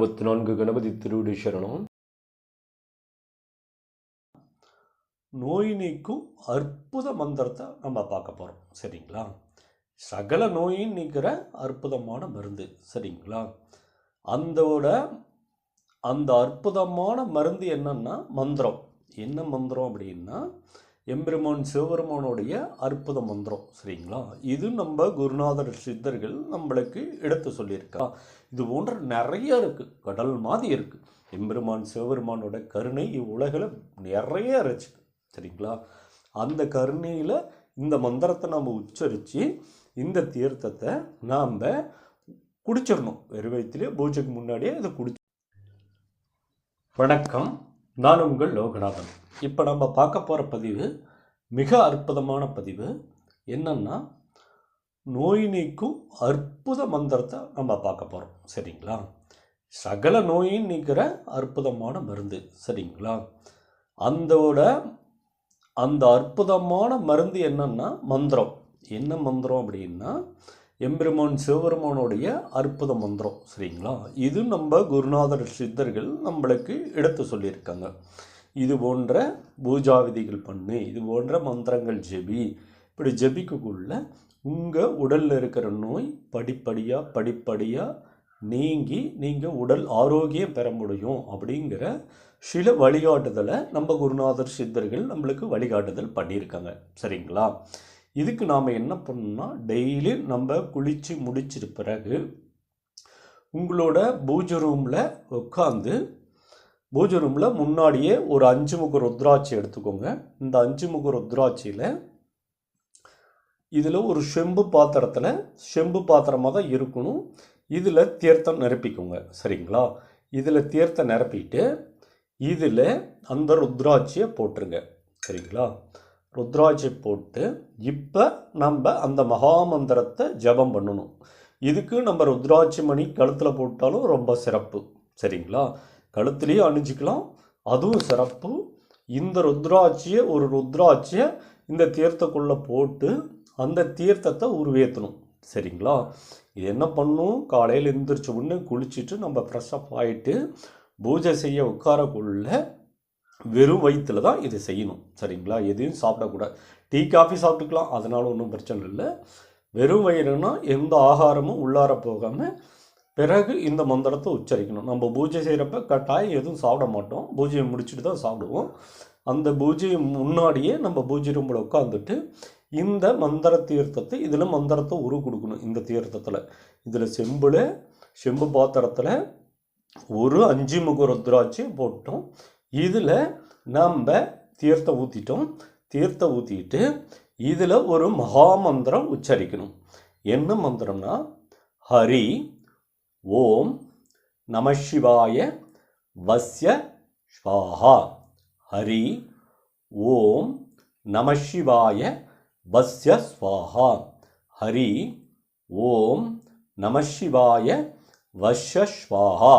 அறுபத்தி நான்கு கணபதி திருவிடி சரணம். நோய் நீக்கும் அற்புத மந்திரத்தை நம்ம பார்க்க போகிறோம் சரிங்களா? சகல நோயும் நீக்கிற அற்புதமான மருந்து. சரிங்களா? அந்தோட அந்த அற்புதமான மருந்து என்னன்னா மந்திரம். என்ன மந்திரம் அப்படின்னா எம்பெருமான் சிவபெருமானுடைய அற்புத மந்திரம் சரிங்களா? இது நம்ம குருநாதர் சித்தர்கள் நம்மளுக்கு எடுத்து சொல்லியிருக்கா. இது போன்ற நிறைய இருக்குது கடல் மாதிரி இருக்குது எம்பெருமான் சிவபெருமானோட கருணை இவ்வுலகில் நிறைய இருக்கு சரிங்களா? அந்த கருணையில் இந்த மந்திரத்தை நம்ம உச்சரித்து இந்த தீர்த்தத்தை நாம் குடிச்சிடணும். வெறும் வயிற்றுலேயே பூஜைக்கு முன்னாடியே இதை குடி வணக்கம். நான் உங்கள் லோகநாதன். இப்போ நம்ம பார்க்க போகிற பதிவு மிக அற்புதமான பதிவு. என்னென்னா நோய் நீக்கும் அற்புத மந்திரத்தை நம்ம பார்க்க போகிறோம் சரிங்களா? சகல நோயும் நீக்கிற அற்புதமான மருந்து. சரிங்களா? அந்தோட அந்த அற்புதமான மருந்து என்னென்னா மந்திரம். என்ன மந்திரம் அப்படின்னா எம்பெருமான் சிவபெருமானுடைய அற்புத மந்திரம். சரிங்களா? இது நம்ம குருநாதர் சித்தர்கள் நம்மளுக்கு எடுத்து சொல்லியிருக்காங்க. இது போன்ற பூஜா விதிகள் பண்ணு இது போன்ற மந்திரங்கள் ஜெபி. இப்படி ஜெபிக்குள்ள உங்கள் உடலில் இருக்கிற நோய் படிப்படியாக படிப்படியாக நீங்கி நீங்கள் உடல் ஆரோக்கியம் பெற முடியும் அப்படிங்கிற சில வழிகாட்டுதலை நம்ம குருநாதர் சித்தர்கள் நம்மளுக்கு வழிகாட்டுதல் பண்ணியிருக்காங்க. சரிங்களா? இதுக்கு நாம் என்ன பண்ணணும்னா டெய்லி நம்ம குளித்து முடிச்சிட்ட பிறகு உங்களோட பூஜை ரூமில் உட்காந்து பூஜை ரூமில் முன்னாடியே ஒரு அஞ்சு முக ருத்ராட்சி எடுத்துக்கோங்க. இந்த அஞ்சு முக ருத்ராட்சியில் இதில் ஒரு செம்பு பாத்திரத்தில் செம்பு பாத்திரமாக தான் இருக்கணும். இதில் தீர்த்தம் நிரப்பிக்கோங்க. சரிங்களா? இதில் தீர்த்தம் நிரப்பிட்டு இதில் அந்த ருத்ராட்சியை போட்டுருங்க. சரிங்களா? ருத்ராட்சி போட்டு இப்போ நம்ம அந்த மகாமந்திரத்தை ஜபம் பண்ணணும். இதுக்கு நம்ம ருத்ராட்சி மணி கழுத்தில் போட்டாலும் ரொம்ப சிறப்பு. சரிங்களா? கழுத்துலேயும் அணிஞ்சிக்கலாம். அதுவும் சிறப்பு. இந்த ருத்ராட்சியை ஒரு ருத்ராட்சியை இந்த தீர்த்தக்குள்ளே போட்டு அந்த தீர்த்தத்தை உருவேற்றணும் சரிங்களா? இது என்ன பண்ணும்? காலையில் எழுந்திரிச்ச உடனே குளிச்சுட்டு நம்ம ஃப்ரெஷ்அப் ஆகிட்டு பூஜை செய்ய உட்காரக்குள்ள வெறும் வயிற்றில் தான் இதை செய்யணும். சரிங்களா? எதையும் சாப்பிடக்கூடாது. டீ காஃபி சாப்பிட்டுக்கலாம். அதனால் ஒன்றும் பிரச்சனை இல்லை. வெறும் வயிறுனா எந்த ஆகாரமும் உள்ளார போகாமல் பிறகு இந்த மந்திரத்தை உச்சரிக்கணும். நம்ம பூஜை செய்கிறப்ப கட்டாயம் எதுவும் சாப்பிட மாட்டோம். பூஜையை முடிச்சுட்டு தான் சாப்பிடுவோம். அந்த பூஜை முன்னாடியே நம்ம பூஜை ரூமில் உட்காந்துட்டு இந்த மந்திர தீர்த்தத்தை இதில் மந்திரத்தை உரு கொடுக்கணும் இந்த தீர்த்தத்தில். இதில் செம்பில் செம்பு பாத்திரத்தில் ஒரு அஞ்சு முக ருத்ராட்சி போட்டோம் இதில் நம்ம தீர்த்தம் ஊற்றிட்டோம் தீர்த்தம் ஊற்றிட்டு இதில் ஒரு மகா மந்திரம் உச்சரிக்கணும். என்ன மந்திரம்னா ஹரி ஓம் நம சிவாய வஸ்ய ஸ்வாஹா. ஹரி ஓம் நம சிவாய வஸ்ய ஸ்வாஹா. ஹரி ஓம் நம சிவாய வஷ்ய ஸ்வாஹா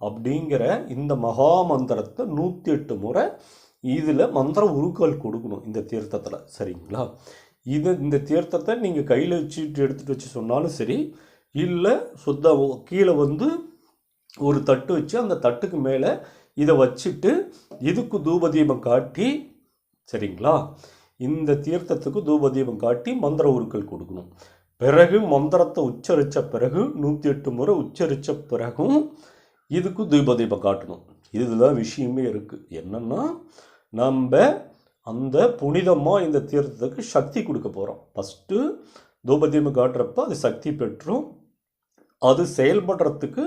அப்படிங்கிற இந்த மகா மந்திரத்தை நூற்றி எட்டு முறை இதில் மந்திர உருக்கள் கொடுக்கணும் இந்த தீர்த்தத்தில். சரிங்களா? இது இந்த தீர்த்தத்தை நீங்கள் கையில் வச்சுட்டு எடுத்துகிட்டு வச்சு சொன்னாலும் சரி இல்லை சுத்த கீழே வந்து ஒரு தட்டு வச்சு அந்த தட்டுக்கு மேலே இதை வச்சுட்டு இதுக்கு தூபதீபம் காட்டி சரிங்களா? இந்த தீர்த்தத்துக்கு தூபதீபம் காட்டி மந்திர உருக்கள் கொடுக்கணும். பிறகு மந்திரத்தை உச்சரித்த பிறகு நூற்றி எட்டு முறை உச்சரித்த பிறகும் இதுக்கு தீபதீபம் காட்டணும். இதுதான் விஷயமே இருக்குது என்னென்னா நம்ம அந்த புனிதமாக இந்த தீர்த்தத்துக்கு சக்தி கொடுக்க போகிறோம் ஃபஸ்ட்டு தூபதீபம் காட்டுறப்ப அது சக்தி பெற்றும். அது செயல்படுறதுக்கு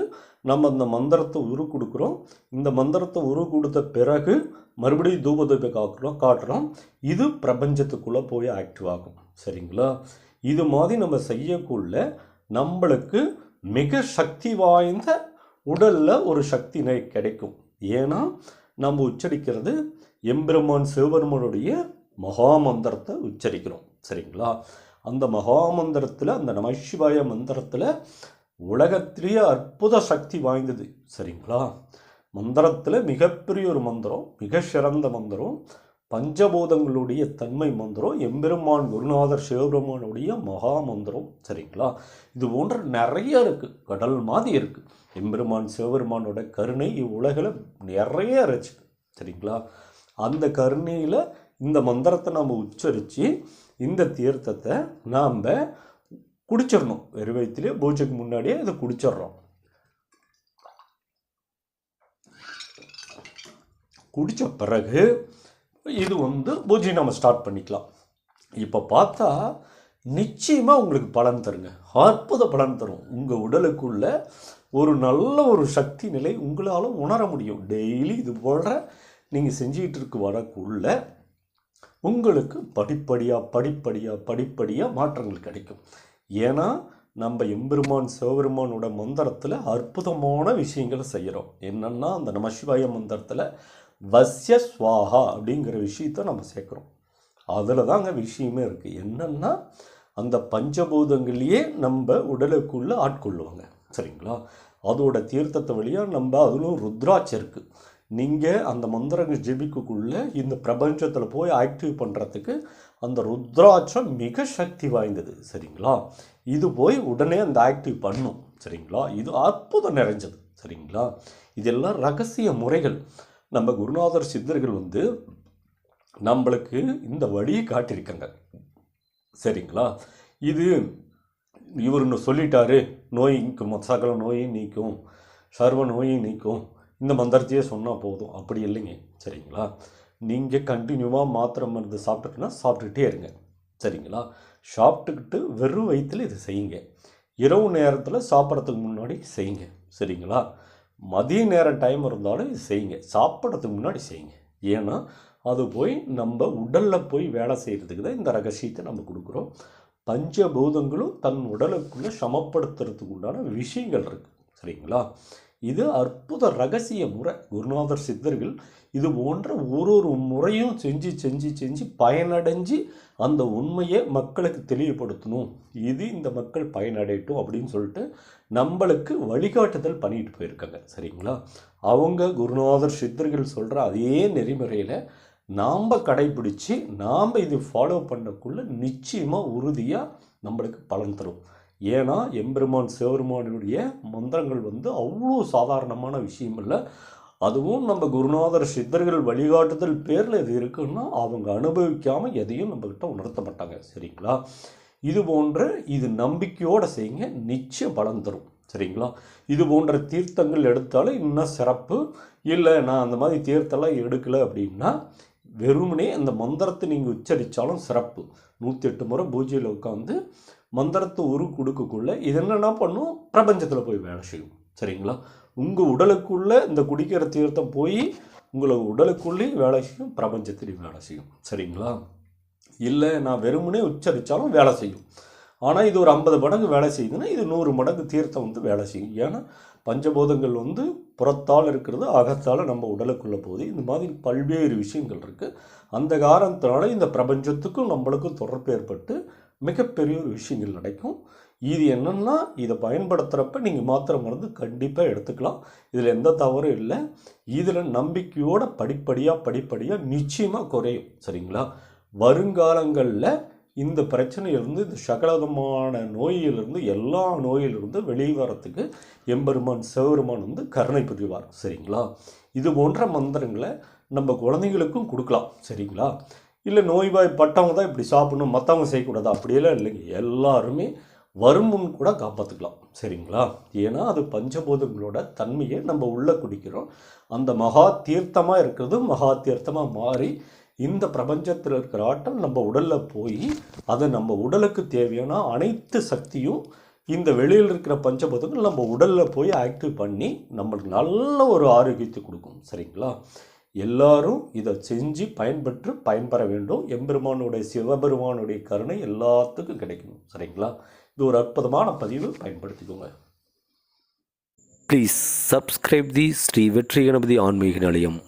நம்ம அந்த மந்திரத்தை உரு கொடுக்குறோம். இந்த மந்திரத்தை உரு கொடுத்த பிறகு மறுபடியும் தூபதீபம் காக்குறோம் காட்டுறோம். இது பிரபஞ்சத்துக்குள்ளே போய் ஆக்டிவ் ஆகும். சரிங்களா? இது மாதிரி நம்ம செய்யக்குள்ள நம்மளுக்கு மிக சக்தி வாய்ந்த உடலில் ஒரு சக்தி கிடைக்கும். ஏன்னா நம்ம உச்சரிக்கிறது எம்பெருமான் சிவபெருமானுடைய மகாமந்திரத்தை உச்சரிக்கிறோம். சரிங்களா? அந்த மகாமந்திரத்தில் அந்த நமசிவாய மந்திரத்தில் உலகத்திலேயே அற்புத சக்தி வாய்ந்தது. சரிங்களா? மந்திரத்தில் மிகப்பெரிய ஒரு மந்திரம் மிக சிறந்த மந்திரம் பஞ்சபூதங்களுடைய தன்மை மந்திரம் எம்பெருமான் குருநாதர் சிவபெருமானுடைய மகா மந்திரம். சரிங்களா? இது போன்ற நிறைய இருக்குது கடல் மாதிரி இருக்குது எம்பெருமான் சிவபெருமானோட கருணை இவ்வுலகில் நிறைய இருக்குது சரிங்களா? அந்த கருணையில் இந்த மந்திரத்தை நம்ம உச்சரித்து இந்த தீர்த்தத்தை நாம் குடிச்சிடணும் வெறும் வயிற்றுலேயே பூஜைக்கு முன்னாடியே இதை குடிச்சிடுறோம் குடித்த பிறகு இது வந்து பூஜை நம்ம ஸ்டார்ட் பண்ணிக்கலாம். இப்போ பார்த்தா நிச்சயமாக உங்களுக்கு பலன் தருங்க. அற்புத பலன் தரும். உங்கள் உடலுக்குள்ள ஒரு நல்ல ஒரு சக்தி நிலை உங்களால் உணர முடியும். டெய்லி இது போன்ற நீங்கள் செஞ்சிகிட்டு இருக்கு வரக்குள்ள உங்களுக்கு படிப்படியாக படிப்படியாக படிப்படியாக மாற்றங்கள் கிடைக்கும். ஏன்னா நம்ம எம்பெருமான் சிவபெருமானோட மந்திரத்தில் அற்புதமான விஷயங்களை செய்கிறோம் என்னென்னா அந்த நமசிவாய மந்திரத்தில் வசிய ஸ்வாஹா அப்படிங்கிற விஷயத்தை நம்ம சேர்க்குறோம். அதில் தாங்க விஷயமே இருக்குது என்னென்னா அந்த பஞ்சபூதங்களையே நம்ம உடலுக்குள்ளே ஆட்கொள்ளுவாங்க. சரிங்களா? அதோட தீர்த்தத்தை வழியாக நம்ம அதிலும் ருத்ராட்சி இருக்குது நீங்கள் அந்த மந்திரங்கள் ஜெபிக்குள்ளே இந்த பிரபஞ்சத்தில் போய் ஆக்டிவ் பண்ணுறதுக்கு அந்த ருத்ராட்சம் மிக சக்தி வாய்ந்தது சரிங்களா? இது போய் உடனே அந்த ஆக்டிவ் பண்ணும் சரிங்களா? இது அற்புதம் நிறைஞ்சது சரிங்களா? இதெல்லாம் ரகசிய முறைகள். நம்ம குருநாதர் சித்தர்கள் வந்து நம்மளுக்கு இந்த வழியை காட்டியிருக்காங்க சரிங்களா? இது இவர் சொல்லிட்டாரு நோய் நீக்கும் சகல நோயும் நீக்கும் சர்வ நோயும் நீக்கும் இந்த மந்திரத்தையே சொன்னால் போதும். அப்படி இல்லைங்க சரிங்களா? நீங்கள் கண்டினியூவாக மாத்திரை மருந்து சாப்பிட்டுட்டுனா சாப்பிட்டுக்கிட்டே இருங்க. சரிங்களா? சாப்பிட்டுக்கிட்டு வெறும் வயிற்றில் இதை செய்யுங்க. இரவு நேரத்தில் சாப்பிட்றதுக்கு முன்னாடி செய்யுங்க. சரிங்களா? மதிய நேரம் டைம் இருந்தாலும் இது செய்யுங்க. சாப்பிட்றதுக்கு முன்னாடி செய்யுங்க. ஏன்னா அது போய் நம்ம உடலில் போய் வேலை செய்கிறதுக்கு தான் இந்த ரகசியத்தை நம்ம கொடுக்குறோம். பஞ்சபூதங்களும் தன் உடலுக்குள்ளே சமப்படுத்துறதுக்கு உண்டான விஷயங்கள் இருக்குது சரிங்களா? இது அற்புத ரகசிய முறை. குருநாதர் சித்தர்கள் இது போன்ற ஒரு ஒரு முறையும் செஞ்சு செஞ்சு செஞ்சு பயனடைஞ்சு அந்த உண்மையை மக்களுக்கு தெளிவுபடுத்தணும். இது இந்த மக்கள் பயனடையட்டும் அப்படின்னு சொல்லிட்டு நம்மளுக்கு வழிகாட்டுதல் பண்ணிட்டு போயிருக்காங்க. சரிங்களா? அவங்க குருநாதர் சித்தர்கள் சொல்கிற அதே நெறிமுறையில் நாம் கடைபிடித்து நாம் இது ஃபாலோ பண்ணக்குள்ளே நிச்சயமாக உறுதியாக நம்மளுக்கு பலன் தரும். ஏன்னா எம்பெருமான் சிவபெருமானுடைய மந்திரங்கள் வந்து அவ்வளோ சாதாரணமான விஷயம் இல்லை. அதுவும் நம்ம குருநாதர் சித்தர்கள் வழிகாட்டுதல் பேரில் இது இருக்குன்னா அவங்க அனுபவிக்காமல் எதையும் நம்மக்கிட்ட உணர்த்த மாட்டாங்க சரிங்களா? இது போன்ற இது நம்பிக்கையோடு செய்யுங்க நிச்சயம் பலன் தரும் சரிங்களா? இது போன்ற தீர்த்தங்கள் எடுத்தாலும் இன்னும் சிறப்பு. இல்லை நான் அந்த மாதிரி தீர்த்தெல்லாம் எடுக்கலை அப்படின்னா வெறுமனே அந்த மந்திரத்தை நீங்கள் உச்சரித்தாலும் சிறப்பு. நூற்றி எட்டு முறை பூஜையில் உட்காந்து மந்திரத்தை உரு கொடுக்கக்குள்ள இது என்னென்ன பண்ணும் பிரபஞ்சத்தில் போய் வேலை செய்யும். சரிங்களா? உங்கள் உடலுக்குள்ளே இந்த குடிக்கிற தீர்த்தம் போய் உங்களை உடலுக்குள்ளேயும் வேலை செய்யும் பிரபஞ்சத்திலையும் வேலை செய்யும். சரிங்களா? இல்லை நான் வெறுமனே உச்சரித்தாலும் வேலை செய்யும். ஆனால் இது ஒரு ஐம்பது மடங்கு வேலை செய்யுதுன்னா இது நூறு மடங்கு தீர்த்தம் வந்து வேலை செய்யும். ஏன்னா பஞ்சபூதங்கள் வந்து புறத்தால் இருக்கிறது அகத்தால் நம்ம உடலுக்குள்ளே போகுது. இந்த மாதிரி பல்வேறு விஷயங்கள் இருக்குது அந்த காரணத்தினால இந்த பிரபஞ்சத்துக்கும் நம்மளுக்கும் தொடர்பு ஏற்பட்டு மிகப்பெரிய ஒரு விஷயங்கள் நடக்கும். இது என்னென்னா இதை பயன்படுத்துகிறப்ப நீங்கள் மாத்திரை மருந்து கண்டிப்பாக எடுத்துக்கலாம். இதில் எந்த தவறும் இல்லை. இதில் நம்பிக்கையோட படிப்படியாக படிப்படியாக நிச்சயமாக குறையும். சரிங்களா? வருங்காலங்களில் இந்த பிரச்சனையிலிருந்து இந்த சகலவிதமான நோயிலிருந்து எல்லா நோயிலிருந்து வெளிவரத்துக்கு எம்பெருமான் சிவபெருமான் வந்து கருணை புரிவார். சரிங்களா? இது போன்ற மந்திரங்களை நம்ம குழந்தைங்களுக்கும் கொடுக்கலாம். சரிங்களா? இல்லை நோய்வாய்ப்பட்டவங்க தான் இப்படி சாப்பிடணும் மற்றவங்க செய்யக்கூடாது? அப்படியெல்லாம் இல்லைங்க. எல்லாருமே வருமுன் கூட காப்பாற்றிக்கலாம் சரிங்களா? ஏன்னா அது பஞ்சபூதங்களோட தன்மையை நம்ம உள்ளே குடிக்கிறோம். அந்த மகா தீர்த்தமாக இருக்கிறது மகா தீர்த்தமாக மாறி இந்த பிரபஞ்சத்தில் இருக்கிற ஆற்றல் நம்ம உடலில் போய் அதை நம்ம உடலுக்கு தேவையான அனைத்து சக்தியும் இந்த வெளியில் இருக்கிற பஞ்சபூதங்கள் நம்ம உடலில் போய் ஆக்டிவ் பண்ணி நம்மளுக்கு நல்ல ஒரு ஆரோக்கியத்தை கொடுக்கும். சரிங்களா? எல்லாரும் இதை செஞ்சு பயன்பெற்று பயன்பெற வேண்டும். எம்பெருமானுடைய சிவபெருமானுடைய கருணை எல்லாத்துக்கும் கிடைக்கணும். சரிங்களா? இது ஒரு அற்புதமான பதிவு பயன்படுத்திக்கோங்க ப்ளீஸ் சப்ஸ்கிரைப் தி ஸ்ரீ வெற்றி கணபதி ஆன்மீக நிலையம்